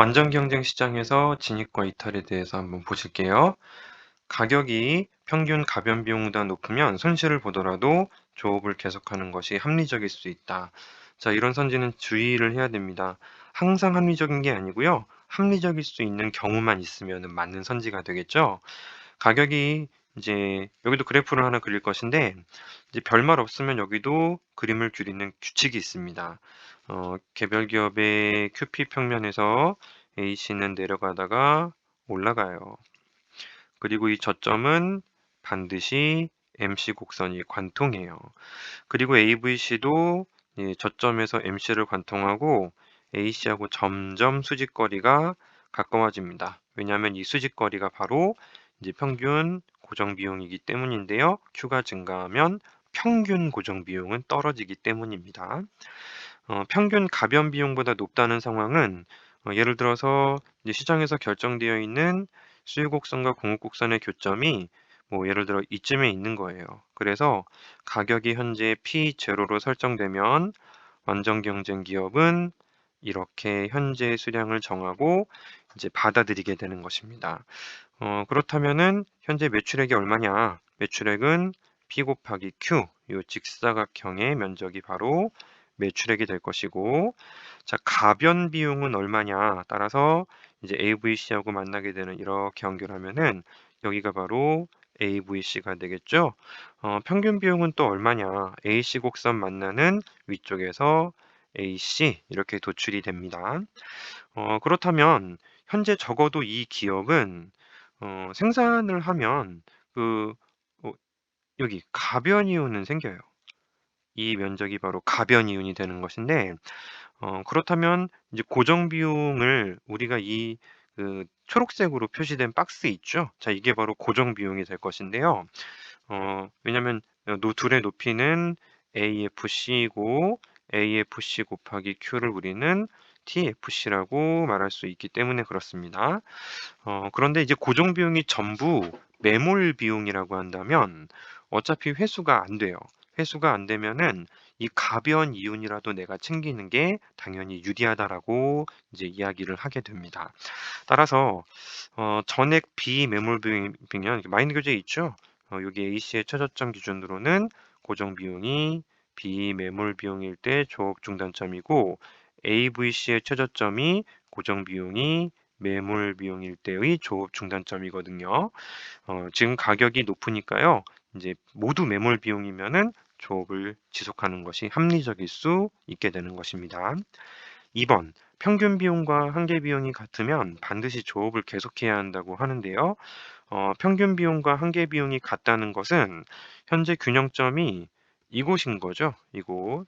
완전 경쟁 시장에서 진입과 이탈에 대해서 한번 보실게요. 가격이 평균 가변 비용보다 높으면 손실을 보더라도 조업을 계속하는 것이 합리적일 수 있다. 자, 이런 선지는 주의를 해야 됩니다. 항상 합리적인 게 아니고요. 합리적일 수 있는 경우만 있으면 맞는 선지가 되겠죠. 가격이 이제 여기도 그래프를 하나 그릴 것인데 이제 별말 없으면 여기도 그림을 그리는 규칙이 있습니다. 어, 개별 기업의 QP 평면에서 AC는 내려가다가 올라가요. 그리고 이 저점은 반드시 MC 곡선이 관통해요. 그리고 AVC도 저점에서 MC를 관통하고 AC하고 점점 수직거리가 가까워집니다. 왜냐하면 이 수직거리가 바로 이제 평균 고정 비용이기 때문인데요. Q가 증가하면 평균 고정 비용은 떨어지기 때문입니다. 어, 평균 가변 비용보다 높다는 상황은 어, 예를 들어서 시장에서 결정되어 있는 수요 곡선과 공급 곡선의 교점이 뭐 예를 들어 이쯤에 있는 거예요. 그래서 가격이 현재 P0로 설정되면 완전 경쟁 기업은 이렇게 현재 수량을 정하고 이제 받아들이게 되는 것입니다. 어, 그렇다면은 현재 매출액이 얼마냐? 매출액은 P 곱하기 Q, 이 직사각형의 면적이 바로 매출액이 될 것이고, 자 가변 비용은 얼마냐? 따라서 이제 AVC하고 만나게 되는 이렇게 연결하면은 여기가 바로 AVC가 되겠죠. 어, 평균 비용은 또 얼마냐? AC 곡선 만나는 위쪽에서 AC 이렇게 도출이 됩니다. 어, 그렇다면 현재 적어도 이 기업은 어, 생산을 하면 그 어, 여기 가변 이온은 생겨요. 이 면적이 바로 가변 이온이 되는 것인데 어, 그렇다면 이제 고정 비용을 우리가 이 그 초록색으로 표시된 박스 있죠? 자, 이게 바로 고정 비용이 될 것인데요. 어, 왜냐면 노 둘의 높이는 AFC이고 AFC 곱하기 Q를 우리는 TFC라고 말할 수 있기 때문에 그렇습니다. 어, 그런데 이제 고정 비용이 전부 매몰 비용이라고 한다면 어차피 회수가 안 돼요. 회수가 안 되면은 이 가변 이윤이라도 내가 챙기는 게 당연히 유리하다라고 이제 이야기를 하게 됩니다. 따라서 어, 전액 비매몰 비용이면 마이너 교재 있죠? 어, 여기 AC의 최저점 기준으로는 고정 비용이 비매몰 비용일 때 조업 중단점이고 AVC의 최저점이 고정 비용이 매몰 비용일 때의 조업 중단점이거든요. 어, 지금 가격이 높으니까요. 이제 모두 매몰 비용이면은 조업을 지속하는 것이 합리적일 수 있게 되는 것입니다. 2번 평균 비용과 한계 비용이 같으면 반드시 조업을 계속해야 한다고 하는데요. 어, 평균 비용과 한계 비용이 같다는 것은 현재 균형점이 이곳인 거죠. 이곳.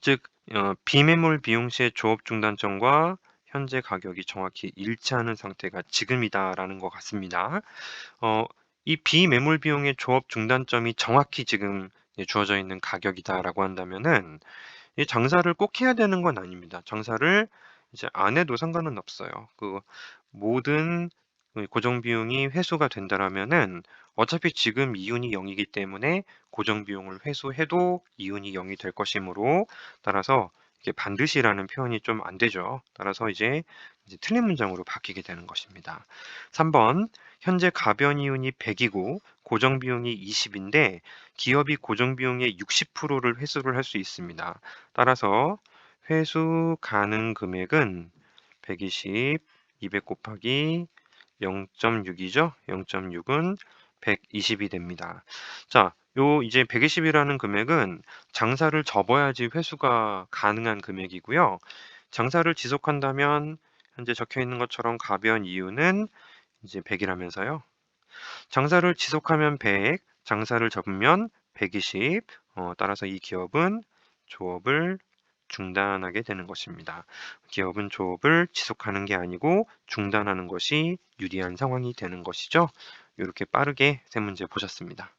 즉 어, 비매몰 비용 시의 조업 중단점과 현재 가격이 정확히 일치하는 상태가 지금이다라는 것 같습니다. 어, 이 비매몰 비용의 조업 중단점이 정확히 지금 주어져 있는 가격이다라고 한다면은 이 장사를 꼭 해야 되는 건 아닙니다. 장사를 이제 안 해도 상관은 없어요. 그 모든 고정 비용이 회수가 된다라면은 어차피 지금 이윤이 0이기 때문에 고정 비용을 회수해도 이윤이 0이 될 것이므로 따라서 이게 반드시라는 표현이 좀 안 되죠. 따라서 이제, 이제 틀린 문장으로 바뀌게 되는 것입니다. 3번 현재 가변 이윤이 100이고 고정 비용이 20인데 기업이 고정 비용의 60%를 회수를 할 수 있습니다. 따라서 회수 가능 금액은 120, 200 곱하기 0.6이죠. 0.6은 120이 됩니다. 자, 요 이제 120이라는 금액은 장사를 접어야지 회수가 가능한 금액이고요. 장사를 지속한다면 현재 적혀 있는 것처럼 가변 이유는 이제 100이라면서요. 장사를 지속하면 100, 장사를 접으면 120. 어, 따라서 이 기업은 조업을 중단하게 되는 것입니다. 기업은 조업을 지속하는 게 아니고 중단하는 것이 유리한 상황이 되는 것이죠. 이렇게 빠르게 세 문제 보셨습니다.